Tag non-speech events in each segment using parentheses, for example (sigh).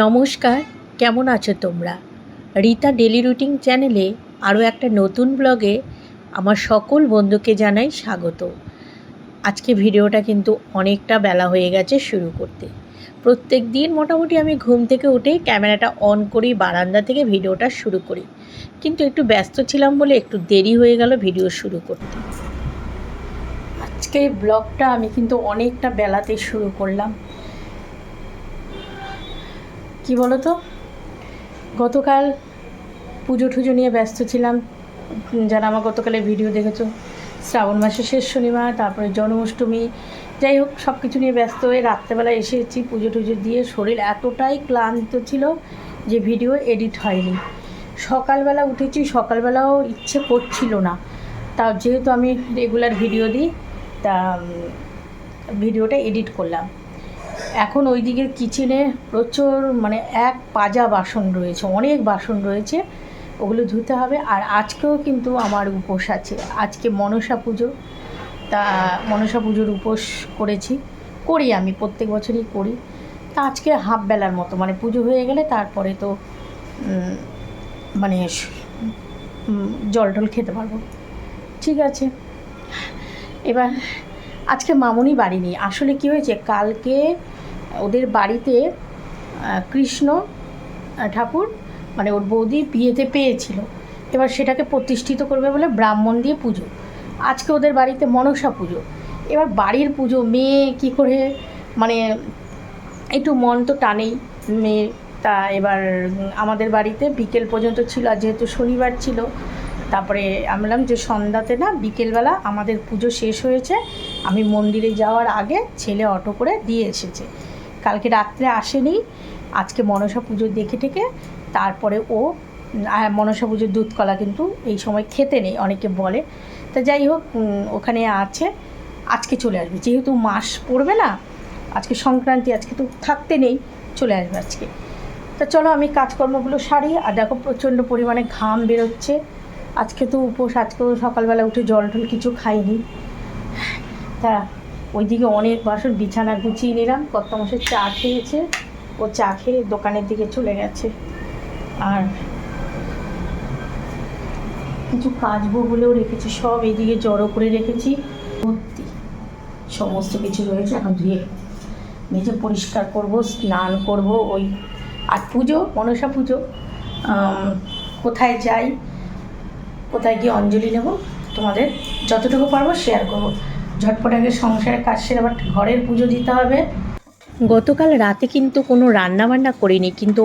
নমস্কার, কেমন আছো তোমরা? রীতা ডেলি রুটিন চ্যানেলে আরও একটা নতুন ব্লগে আমার সকল বন্ধুকে জানাই স্বাগত। আজকে ভিডিওটা কিন্তু অনেকটা বেলা হয়ে গেছে শুরু করতে। প্রত্যেক দিন মোটামুটি আমি ঘুম থেকে উঠে ক্যামেরাটা অন করি, বারান্দা থেকে ভিডিওটা শুরু করি। কিন্তু একটু ব্যস্ত ছিলাম বলে একটু দেরি হয়ে গেল ভিডিও শুরু করতে। আজকে ব্লগটা আমি কিন্তু অনেকটা বেলাতে শুরু করলাম। কি বলো তো গতকাল পুজো টুজো নিয়ে ব্যস্ত ছিলাম। যারা আমার গতকালের ভিডিও দেখেছ, শ্রাবণ মাসের শেষ শনিবার, তারপরে জন্মাষ্টমী, যাই হোক সব কিছু নিয়ে ব্যস্ত হয়ে রাত্রেবেলা এসেছি পুজো টুজো দিয়ে। শরীর এতটাই ক্লান্ত ছিল যে ভিডিও এডিট হয়নি। সকালবেলা উঠেছি, সকালবেলাও ইচ্ছে করছিল না। তা যেহেতু আমি রেগুলার ভিডিও দিই, তা ভিডিওটা এডিট করলাম। এখন ওই দিকের কিচেনে প্রচুর মানে এক পাজা বাসন রয়েছে, অনেক বাসন রয়েছে, ওগুলো ধুতে হবে। আর আজকেও কিন্তু আমার উপোস আছে। আজকে মনসা পুজো, তা মনসা পুজোর উপোস করেছি। করি আমি, প্রত্যেক বছরই করি। তা আজকে হাফ বেলার মতো মানে পুজো হয়ে গেলে তারপরে তো মানে জল টল খেতে পারব। ঠিক আছে। এবার, আজকে মামুনি বাড়ি নেই। আসলে কি হয়েছে? কালকে ওদের বাড়িতে কৃষ্ণ ঠাকুর মানে ওর বৌদি বিয়েতে পেয়েছিল। এবার সেটাকে প্রতিষ্ঠিত করবে বলে ব্রাহ্মণ দিয়ে পুজো। আজকে ওদের বাড়িতে মনসা পুজো। এবার বাড়ির পুজো, মেয়ে কি করে মানে একটু মন তো টানেই। মেয়ে তা এবার আমাদের বাড়িতে বিকেল পর্যন্ত ছিল, আর যেহেতু শনিবার ছিল, তারপরে আমি বললাম যে সন্ধ্যাতে না বিকেলবেলা আমাদের পুজো শেষ হয়েছে। আমি মন্দিরে যাওয়ার আগে ছেলে অটো করে দিয়ে এসেছে। কালকে রাত্রে আসেনি। আজকে মনসা পুজো দেখে টেকে, তারপরে ও মনসা পুজোর দুধকলা কিন্তু এই সময় খেতে নেই, অনেকে বলে। তা যাই হোক ওখানে আছে, আজকে চলে আসবে। যেহেতু মাস পড়বে না, আজকে সংক্রান্তি, আজকে তো থাকতে নেই, চলে আসবে আজকে। তা চলো, আমি কাজকর্মগুলো সারি, আর দেখো প্রচণ্ড পরিমাণে ঘাম বেরোচ্ছে। আজকে তো উপোস আজকেও সকালবেলা উঠে জল টল কিছু খাইনি। তা ওইদিকে অনেক বাসন, বিছানা গুছিয়ে নিলাম। কত মাসে চা খেয়েছে। ও চা খেয়ে দোকানের দিকে চলে গেছে। আর কিছু কাচবো বলেও রেখেছি। সব এইদিকে জড়ো করে রেখেছি। ভর্তি সমস্ত কিছু রয়েছে। এখন ধুয়ে মেঝে পরিষ্কার করব, স্নান করব। ওই আর পুজো, মনসা পুজো। কোথায় যাই, কোথায় গিয়ে অঞ্জলি নেব, তোমাদের যতটুকু পারব শেয়ার করব। ঝটপট আগে সংসারের কাজ সেরে আবার ঘরের পুজো দিতে হবে। গতকাল রাতে কিন্তু কোনো রান্না বান্না করিনি, কিন্তু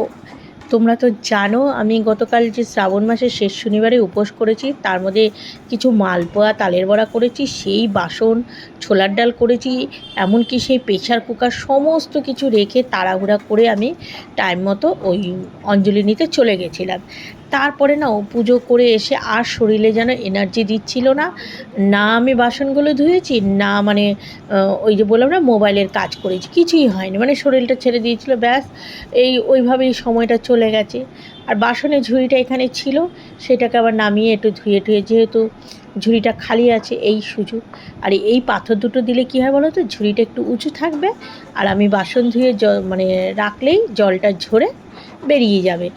তোমরা তো জানো, আমি গতকাল যে শ্রাবণ মাসের শেষ শনিবারে উপোস করেছি, তার মধ্যে কিছু মালপোয়া, তালের বড়া করেছি, সেই বাসন, ছোলার ডাল করেছি, এমনকি সেই প্রেশার কুকার সমস্ত কিছু রেখে তাড়াহুড়া করে আমি টাইম মতো ওই অঞ্জলি নিতে চলে গেছিলাম। তারপরে না ও পুজো করে এসে আর শরীরে যেন এনার্জি দিচ্ছিল না। না আমি বাসনগুলো ধুয়েছি, না মানে ওই যে বললাম না মোবাইলের কাজ করেছি, কিছুই হয়নি। মানে শরীরটা ছেড়ে দিয়েছিল, ব্যাস, এই ওইভাবেই সময়টা চলে গেছে। আর বাসনের ঝুড়িটা এখানে ছিল, সেটাকে আবার নামিয়ে একটু ধুয়ে টুয়ে, যেহেতু ঝুড়িটা খালি আছে, এই সুযোগ। আর এই পাথর দুটো দিলে কী হয় বলো তো ঝুড়িটা একটু উঁচু থাকবে, আর আমি বাসন ধুয়ে মানে রাখলেই জলটা ঝরে বেরিয়ে যাবে।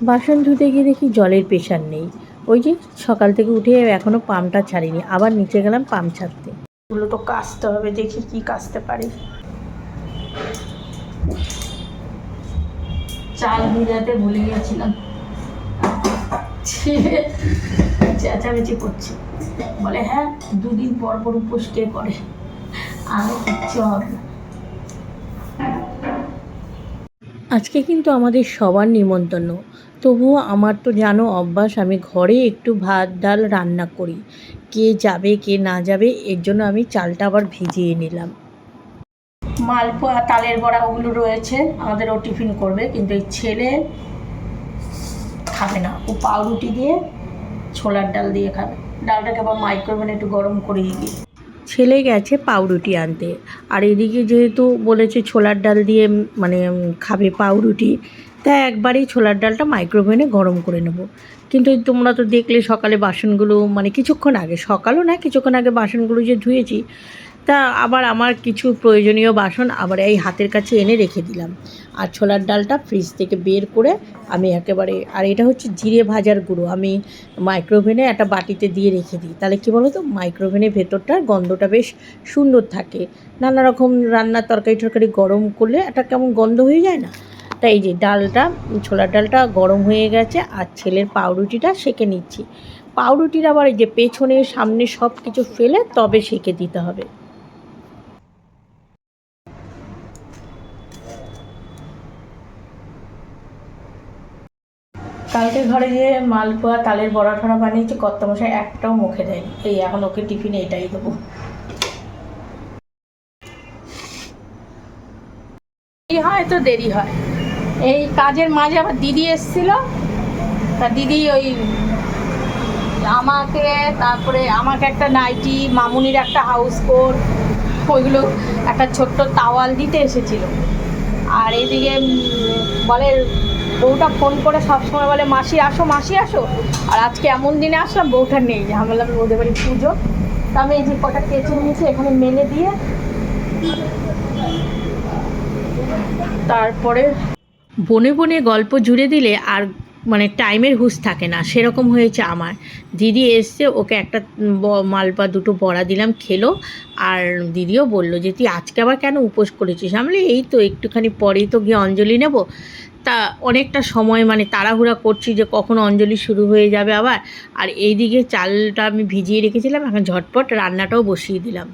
বাসন ধুতে গিয়ে দেখি জলের প্রেশার নেই। ওই যে সকাল থেকে উঠে এখনও পাম্পটা ছাড়িনি আবার নিচে গেলাম পাম্প ছাড়তে। এগুলো তো কাচতে হবে দেখি কি কাচতে পারি। চাল ভিজাতে ভুলে গেছিলাম ছেলে (laughs) চেঁচামেচি করছে। বলে হ্যাঁ দুদিন পর পর উপোস কে করে? আমি কিচ্ছু হবে না। আজকে কিন্তু আমাদের সবার নিমন্ত্রণ। তবুও আমার তো জানো অভ্যাস আমি ঘরে একটু ভাত ডাল রান্না করি। কে যাবে কে না যাবে এর জন্য আমি চালটা আবার ভিজিয়ে নিলাম। মালপোয়া তালের বড়া ওগুলো রয়েছে আমাদের ও টিফিন করবে কিন্তু এই ছেলে খাবে না। ও পাউরুটি দিয়ে ছোলার ডাল দিয়ে খাবে। ডালটাকে আবার মাইক্রোওভেনে একটু গরম করে দিই ছেলে গেছে পাউরুটি আনতে। আর এদিকে যেহেতু বলেছে ছোলার ডাল দিয়ে মানে খাবে পাউরুটি তাই একবারেই ছোলার ডালটা মাইক্রোওভেনে গরম করে নেব। কিন্তু তোমরা তো দেখলে সকালে বাসনগুলো মানে কিছুক্ষণ আগে, সকালও না, কিছুক্ষণ আগে বাসনগুলো যে ধুয়েছি, তা আবার আমার কিছু প্রয়োজনীয় বাসন আবার এই হাতের কাছে এনে রেখে দিলাম। আর ছোলার ডালটা ফ্রিজ থেকে বের করে আমি একেবারে, আর এটা হচ্ছে জিরে ভাজার গুঁড়ো, আমি মাইক্রোওভেনে একটা বাটিতে দিয়ে রেখে দিই। তাহলে কী বলো তো মাইক্রোওভেনের ভেতরটার গন্ধটা বেশ সুন্দর থাকে। নানা রকম রান্নার তরকারি টরকারি গরম করলে একটা কেমন গন্ধ হয়ে যায় না? তাই এই যে ডালটা, ছোলার ডালটা গরম হয়ে গেছে আর ছেলের পাউরুটিটা সেঁকে নিচ্ছি। পাউরুটির আবার এই যে পেছনে, সামনে সব কিছু ফেলে তবে সেঁকে দিতে হবে। কালকে ঘরে যে মালপোয়া, তালের বড়া ঠড়া বানিয়েছি, কর্তামশাই একটাও মুখে দেয়নি। এই এখন ওকে টিফিনে এটাই দেবো। হয় তো, দেরি হয়। এই কাজের মাঝে আবার দিদি এসেছিল। তা দিদি ওই আমাকে তারপরে আমাকে একটা নাইটি মামুনির একটা হাউস কোট ওইগুলো একটা ছোট্ট তাওয়াল দিতে এসেছিল। আর এইদিকে উম, বলে বউটা ফোন করে সবসময় বলে মাসি আসো মাসি আসো। আর আজকে এমন দিনে আসলাম বউটা নেই। আমি বললাম ওদের বাড়ি পুজো। তা আমি এই যে কটা কেচে নিয়েছি এখানে মেলে দিয়ে তারপরে বনে বনে গল্প জুড়ে দিলে আর মানে টাইমের হুঁশ থাকে না। সেরকম হয়েছে আমার। দিদি এসছে, ওকে একটা মালপা দুটো বড়া দিলাম, খেলো। আর দিদিও বলল যে, তুই আজকে আবার কেন উপোস করেছিস? আমি এই তো একটুখানি পরেই তো গিয়ে অঞ্জলি নেব। তা অনেকটা সময় মানে তাড়াহুড়া করছি যে, কখন অঞ্জলি শুরু হয়ে যাবে আবার। আর এইদিকে চালটা আমি ভিজিয়ে রেখেছিলাম, এখন ঝটপট রান্নাটাও বসিয়ে দিলাম।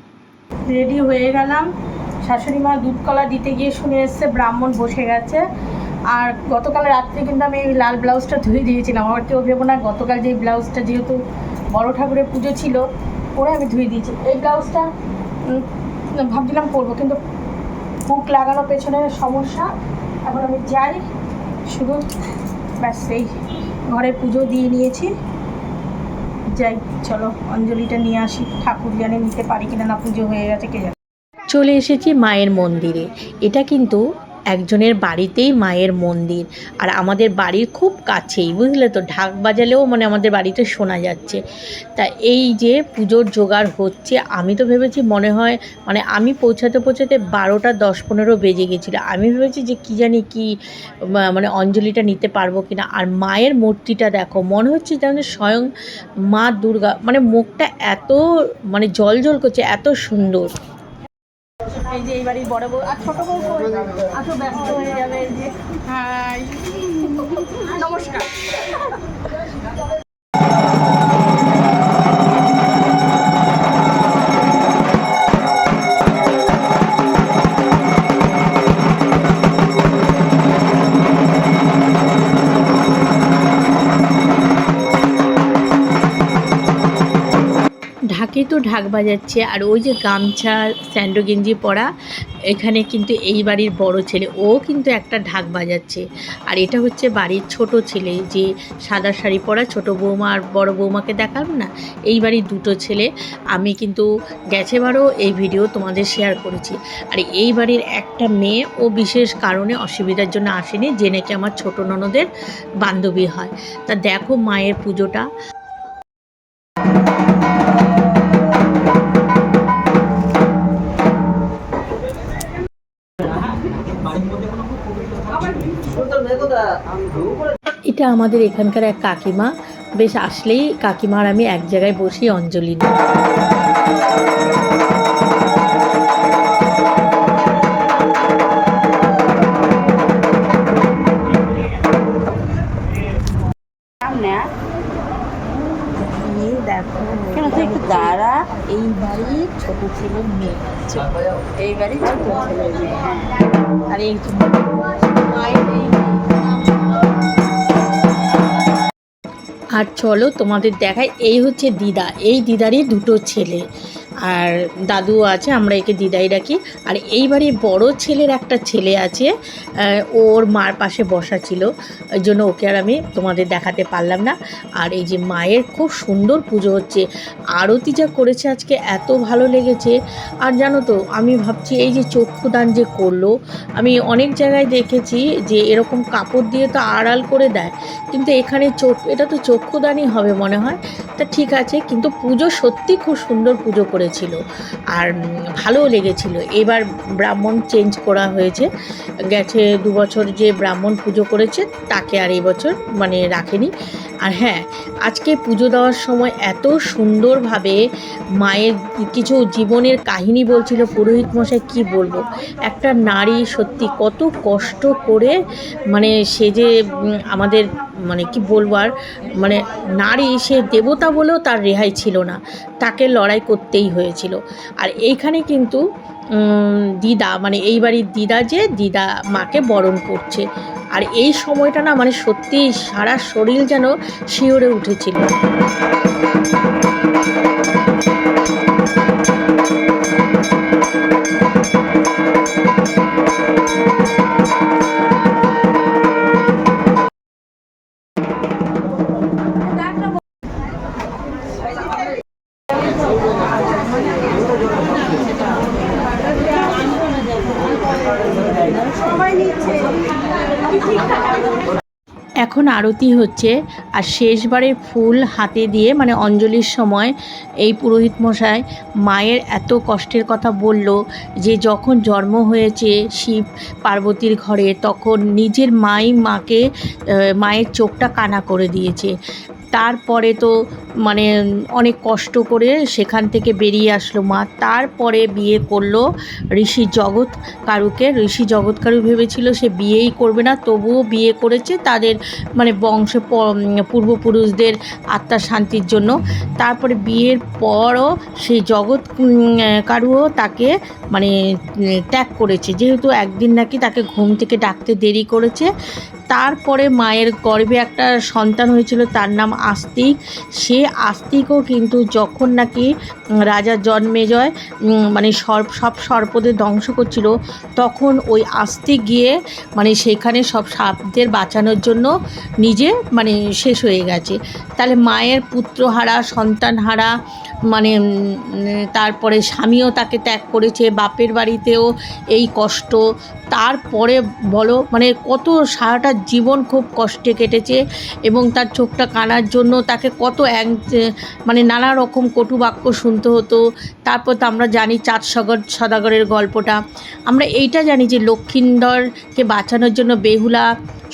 রেডি হয়ে গেলাম। শাশুড়ি মা দুধ কলা দিতে গিয়ে শুনে এসছে, ব্রাহ্মণ বসে গেছে। আর গতকাল রাত্রে কিন্তু আমি এই লাল ব্লাউজটা ধুয়ে দিয়েছিলাম। আমার কেউ ভেবো না, গতকাল যে ব্লাউজটা যেহেতু বড় ঠাকুরের পুজো ছিল পরে আমি ধুয়ে দিয়েছি। এই ব্লাউজটা ভাবছিলাম পরবো, কিন্তু হুক লাগানো পেছনে সমস্যা। এখন আমি যাই, শুধু ব্যাস এই ঘরে পুজো দিয়ে নিয়েছি। যাই, চলো, অঞ্জলিটা নিয়ে আসি। ঠাকুর জানে নিতে পারি কিনা না, পুজো হয়ে গেছে, কে জানে। চলে এসেছি মায়ের মন্দিরে। এটা কিন্তু একজনের বাড়িতেই মায়ের মন্দির। আর আমাদের বাড়ির খুব কাছেই, বুঝলে তো? ঢাক বাজালেও মানে আমাদের বাড়িতে শোনা যাচ্ছে। তা এই যে পুজোর জোগাড় হচ্ছে, আমি তো ভেবেছি মনে হয় মানে আমি পৌঁছাতে পৌঁছাতে বারোটা, দশ, পনেরো বেজে গেছিল। আমি ভেবেছি যে কী জানি কি মানে অঞ্জলিটা নিতে পারব কিনা। আর মায়ের মূর্তিটা দেখো, মনে হচ্ছে যেন স্বয়ং মা দুর্গা মানে মুখটা এত মানে জল জল করছে, এত সুন্দর। এই যে এই বড় বউ, আর ছোট বউ এত ব্যস্ত হয়ে যাবে যে। হাই। নমস্কার। তো ঢাক বাজাচ্ছে। আর ওই যে গামছা, স্যান্ডো গেঞ্জি পরা, এখানে কিন্তু এই বাড়ির বড় ছেলে, ও কিন্তু একটা ঢাক বাজাচ্ছে। আর এটা হচ্ছে বাড়ির ছোট ছেলে, যে সাদা শাড়ি পরা ছোট বৌমা আর বড় বৌমাকে দেখাবো না, এই বাড়ির দুটো ছেলে। আমি কিন্তু গেছে গেছেবারও এই ভিডিও তোমাদের শেয়ার করেছি। আর এই বাড়ির একটা মেয়ে, ও বিশেষ কারণে অসুবিধার জন্য আসেনি যে নাকি আমার ছোট ননদের বান্ধবী হয়। তা দেখো মায়ের পুজোটা। এটা আমাদের এখানকার এক কাকিমা। বেশ আসলেই কাকিমার আমি এক জায়গায় বসি অঞ্জলি নিই এই দাঁড়া। এই বাড়ির ছোট ছেলের মেয়ে এইবারই ছোট ছেলে মেয়ে হ্যাঁ। আর এই এই আর চলো তোমাদের দেখায় এই হচ্ছে দিদা। এই দিদারই দুটো ছেলে। আর দাদুও আছে, আমরা একে দিদাই ডাকি। আর এইবারে বড় ছেলের একটা ছেলে আছে ওর মার পাশে বসা ছিল। ওই জন্য ওকে আর আমি তোমাদের দেখাতে পারলাম না। আর এই যে মায়ের খুব সুন্দর পুজো হচ্ছে, আরতি যা করেছে আজকে এত ভালো লেগেছে। আর জানো তো, আমি ভাবছি এই যে চক্ষুদান যে করল, আমি অনেক জায়গায় দেখেছি যে এরকম কাপড় দিয়ে তো আড়াল করে দেয়। কিন্তু এখানে চোখ, এটা তো চক্ষুদানই হবে মনে হয়। তা ঠিক আছে, কিন্তু পুজো সত্যি খুব সুন্দর পুজো করেছিল আর ভালোও লেগেছিল। এবার ব্রাহ্মণ চেঞ্জ করা হয়েছে। গেছে দু বছর যে ব্রাহ্মণ পুজো করেছে, তাকে আর এই বছর মানে রাখেনি। আর হ্যাঁ আজকে পুজো দেওয়ার সময় এত সুন্দরভাবে মায়ের কিছু জীবনের কাহিনী বলছিল, পুরোহিত মশাই কি বলব? একটা নারী সত্যি কত কষ্ট করে মানে সে যে আমাদের মানে কি বলব আর মানে নারী সে দেবতা বলেও তার রেহাই ছিল না। তাকে লড়াই করতেই হয়েছিল। আর এইখানে কিন্তু দিদা মানে এই বাড়ির দিদা যে, দিদা মাকে বরণ করছে। আর এই সময়টা না মানে সত্যি সারা শরীর যেন শিওরে উঠেছিল। এখন আরতি হচ্ছে, আর শেষবারে ফুল হাতে দিয়ে মানে অঞ্জলির সময়, এই পুরোহিত মশাই মায়ের এত কষ্টের কথা বলল যে যখন জন্ম হয়েছে শিব পার্বতীর ঘরে, তখন নিজের মাই মাকে মায়ের চোখটা কানা করে দিয়েছে। তারপরে তো মানে অনেক কষ্ট করে সেখান থেকে বেরিয়ে আসলো মা। তারপরে বিয়ে করল ঋষি জগৎ কারুকে। ঋষি জগৎ কারু ভেবেছিল সে বিয়েই করবে না, তবুও বিয়ে করেছে তাদের মানে বংশ পূর্বপুরুষদের আত্মার শান্তির জন্য। তারপরে বিয়ের পরও সেই জগৎ কারুও তাকে মানে ত্যাগ করেছে। যেহেতু একদিন নাকি তাকে ঘুম থেকে ডাকতে দেরি করেছে, তারপরে মায়ের গর্ভে একটা সন্তান হয়েছিল, তার নাম আস্তিক, সে আস্তিকও কিন্তু যখন নাকি রাজা জন্মেজয় মানে সর্প সব সর্পদের ধ্বংস করছিল, তখন ওই আস্তিক গিয়ে মানে সেখানে সব সাপদের বাঁচানোর জন্য নিজে মানে শেষ হয়ে গেছে। তাহলে মায়ের পুত্রহারা, সন্তানহারা মানে তারপরে স্বামীও তাকে ত্যাগ করেছে, বাপের বাড়িতেও এই কষ্ট, তারপরে বলো মানে কত সারাটা জীবন খুব কষ্টে কেটেছে এবং তার চোখটা কানার জন্য তাকে কত এক মানে নানা রকম কটু বাক্য শুনতে হতো। তারপর তো আমরা জানি চাঁদ সাগর, সদাগরের গল্পটা। আমরা এইটা জানি যে লক্ষিন্দরকে বাঁচানোর জন্য বেহুলা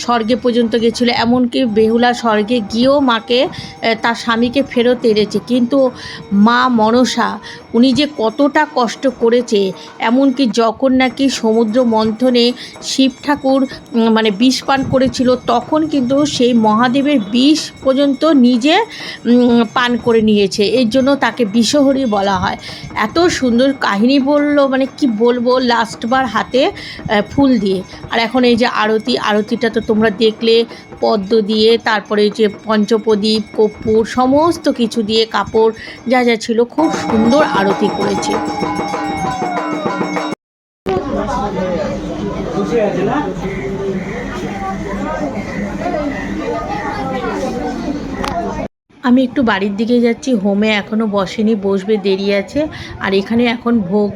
স্বর্গে পর্যন্ত গেছিল, এমনকি বেহুলা স্বর্গে গিয়েও মাকে তার স্বামীকে ফেরত এনেছে। কিন্তু মা মনসা, উনি যে কতটা কষ্ট করেছে, এমনকি যখন নাকি সমুদ্র মন্থনে শিব ঠাকুর মানে বিষ পান করেছিল, তখন কিন্তু সেই মহাদেবের বিষ পর্যন্ত নিজে পান করে নিয়েছে। এর জন্য তাকে বিষহরি বলা হয়। এত সুন্দর কাহিনী বলল মানে কি বলব, লাস্টবার হাতে ফুল দিয়ে। আর এখন এই যে আরতি, আরতিটা তো তোমরা দেখলে, পদ্ম দিয়ে, তারপরে যে পঞ্চপ্রদীপ, কর্পূর, সমস্ত কিছু দিয়ে কাপড়, যা যা ছিল, খুব সুন্দর আরতি করেছে। আমি একটু বাড়ির দিকে যাচ্ছি হোমে এখনও বসেনি, বসবে দেরি আছে। আর এখানে এখন ভোগ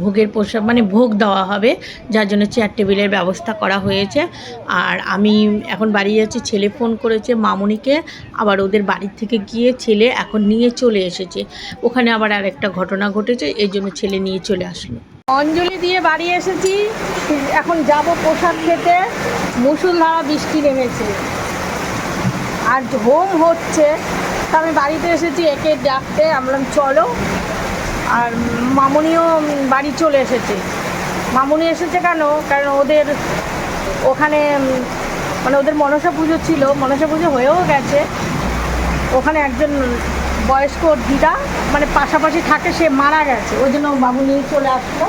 ভোগের পোশাক মানে ভোগ দেওয়া হবে, যার জন্য চেয়ার টেবিলের ব্যবস্থা করা হয়েছে। আর আমি এখন বাড়ি যাচ্ছি, ছেলে ফোন করেছে মামুনিকে, আবার ওদের বাড়ির থেকে গিয়ে ছেলে এখন নিয়ে চলে এসেছে। ওখানে আবার আরেকটা ঘটনা ঘটেছে এই জন্য ছেলে নিয়ে চলে আসলো। অঞ্জলি দিয়ে বাড়ি এসেছি, এখন যাব প্রসাদ খেতে। মুসুলধারা বৃষ্টি নেমেছে। আর হোম হচ্ছে। তা আমি বাড়িতে এসেছি, একে ডাকতে। আমি বললাম, চলো। আর মামুনিও বাড়ি চলে এসেছে। মামুনি এসেছে কেন? কারণ ওদের ওখানে মানে ওদের মনসা পুজো ছিল। মনসা পুজো হয়েও গেছে। ওখানে একজন বয়স্ক দিদা মানে পাশাপাশি থাকে, সে মারা গেছে। ওই জন্য মামুনি চলে আসলো।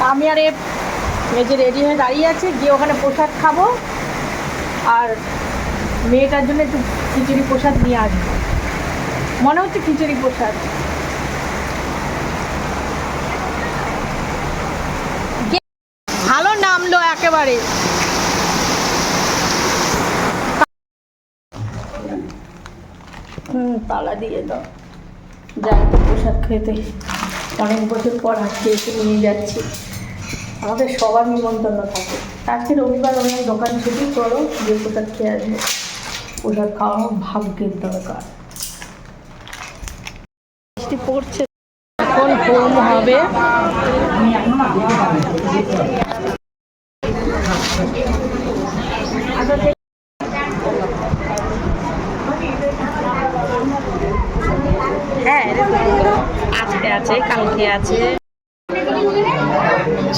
আমি আর এ যে রেডি হয়ে দাঁড়িয়ে আছি, গিয়ে ওখানে প্রসাদ খাব। আর মেয়েটার জন্য একটু খিচুড়ি প্রসাদ নিয়ে আসব। মনে হচ্ছে খিচুড়ি প্রসাদ। ভালো নামলো একেবারে। হুম তালা দিয়ে দাও। যাই তো প্রসাদ খেতে। অনেক বছর পর আজকে এসে নিয়ে যাচ্ছি। আমাদের সবার নিমন্ত্রণ থাকে। আজকে রবিবার অনেক দোকান ছুটি করো যে প্রসাদ খেয়ে আসবে। প্রসাদ খাওয়া ভাগ্যের দরকার। বৃষ্টি পড়ছে, এখন হোম হবে। হ্যাঁ আজকে আছে, কালকে আছে।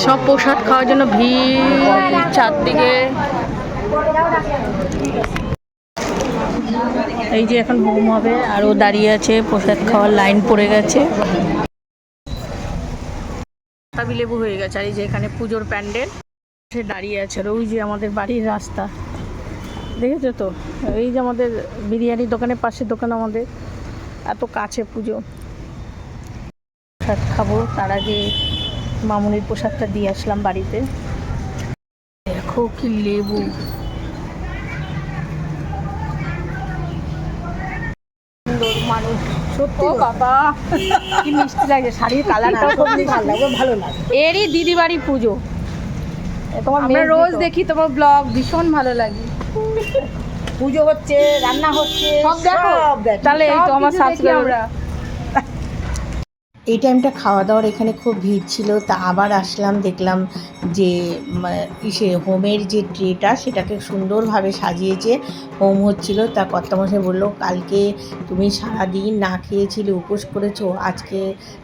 সব প্রসাদ খাওয়ার জন্য ভিড় চারদিকে। এই যে এখন হোম হবে, আর ও দাঁড়িয়ে আছে, প্রসাদ খাওয়ার লাইন পড়ে গেছে। তাবি লেবু হয়ে গেছে, আর এই যে এখানে পুজোর প্যান্ডেল। সে দাঁড়িয়ে আছে, আর ওই যে আমাদের বাড়ির রাস্তা। দেখেছ তো? এই যে আমাদের বিরিয়ানির দোকানের পাশের দোকান আমাদের। এত কাছে পুজো। প্রসাদ খাব, তার আগে মামুনির প্রসাদটা দিয়ে আসলাম বাড়িতে। দেখো কি লেবু সুন্দর মানুষ সত্যি বাবা। কি মিষ্টি লাগে শাড়ির কালারটা খুব ভালো লাগে ভালো লাগে। এরই দিদি বাড়ি পুজো তোমার আমরা রোজ দেখি তোমার ব্লগ ভীষণ ভালো লাগে। পুজো হচ্ছে রান্না হচ্ছে সব দেখো? তাহলে এই তো আমার আমরা। এই টাইমটা খাওয়া দাওয়ার এখানে খুব ভিড় ছিল, তা আবার আসলাম, দেখলাম যে ইসে হোমের যে ট্রেটা, সেটাকে সুন্দরভাবে সাজিয়েছে। হোম হচ্ছিল, তা কর্তামশাই বলল, কালকে তুমি সারাদিন না খেয়েছিলে, উপোস করেছ, আজকে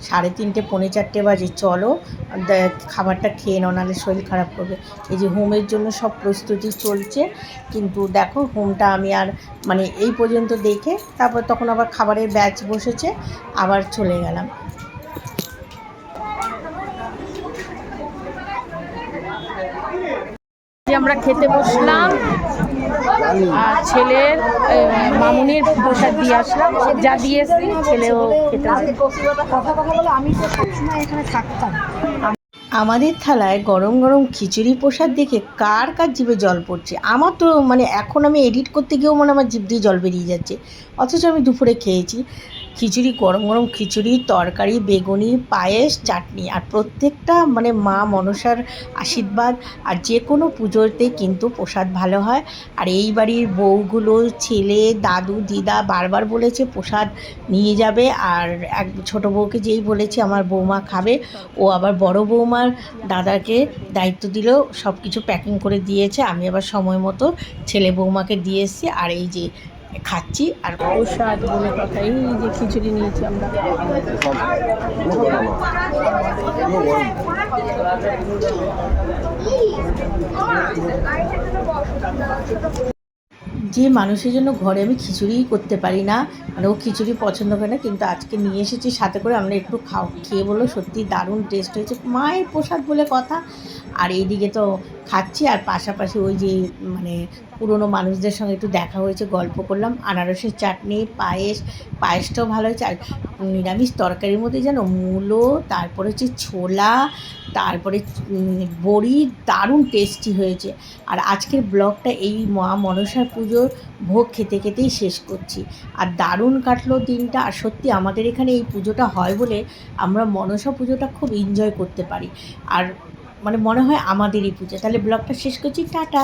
সাড়ে তিনটে, পৌনে চারটে বাজে, চলো খাবারটা খেয়ে নাও, নাহলে শরীর খারাপ করবে। এই যে হোমের জন্য সব প্রস্তুতি চলছে, কিন্তু দেখো, হোমটা আমি আর মানে এই পর্যন্ত দেখে, তারপর তখন আবার খাবারের ব্যাচ বসেছে, আবার চলে গেলাম। আমরা খেতে বসলাম। আর ছেলের মামুনির প্রসাদ দিয়ে আসলাম। যা দিয়েছি, ছেলেও খেতে আমি তো সবসময় এখানে থাকতাম আমাদের থালায় গরম গরম খিচুড়ি প্রসাদ দেখে কার কার জিভে জল পড়ছে? আমার তো মানে এখন আমি এডিট করতে গিয়েও মানে আমার জিভ দিয়ে জল বেরিয়ে যাচ্ছে। অথচ আমি দুপুরে খেয়েছি। খিচুড়ি, গরম গরম খিচুড়ি, তরকারি, বেগুনি, পায়েস, চাটনি আর প্রত্যেকটা মানে মা মনসার আশীর্বাদ আর যে কোনো পুজোতে কিন্তু প্রসাদ ভালো হয়। আর এই বাড়ির বউগুলো, ছেলে, দাদু, দিদা বারবার বলেছে প্রসাদ নিয়ে যাবে আর এক ছোটো বউকে যেই বলেছে আমার বৌমা খাবে, ও আবার বড় বৌমার দাদাকে দায়িত্ব দিল সব কিছু প্যাকিং করে দিয়েছে। আমি আবার সময় মতো ছেলে বৌমাকে দিয়ে এসেছি। আর এই যে খাচ্ছি আর প্রসাদ বলে কথা এই যে খিচুড়ি নিয়েছি আমরা। যে মানুষের জন্য ঘরে আমি খিচুড়িই করতে পারি না মানে ও খিচুড়ি পছন্দ করে না কিন্তু আজকে নিয়ে এসেছি সাথে করে আমরা একটু খাও খেয়ে বলো সত্যি দারুণ টেস্ট হয়েছে মায়ের প্রসাদ বলে কথা। আর এইদিকে তো খাচ্ছি আর পাশাপাশি ওই যে মানে পুরনো মানুষদের সঙ্গে একটু দেখা হয়েছে, গল্প করলাম। আনারসের চাটনি, পায়েস, পায়েসটাও ভালো হয়েছে। আর নিরামিষ তরকারির মধ্যে যেন মূলো, তারপরে হচ্ছে ছোলা, তারপরে বড়ি, দারুণ টেস্টি হয়েছে। আর আজকের ব্লগটা এই মা মনসার পুজোর ভোগ খেতে খেতেই শেষ করছি। আর দারুণ কাটলো দিনটা। আর সত্যি আমাদের এখানে এই পুজোটা হয় বলে আমরা মনসা পুজোটা খুব এনজয় করতে পারি। আর মানে মনে হয় আমাদেরই পূজা। তাহলে ব্লগটা শেষ করছি টাটা।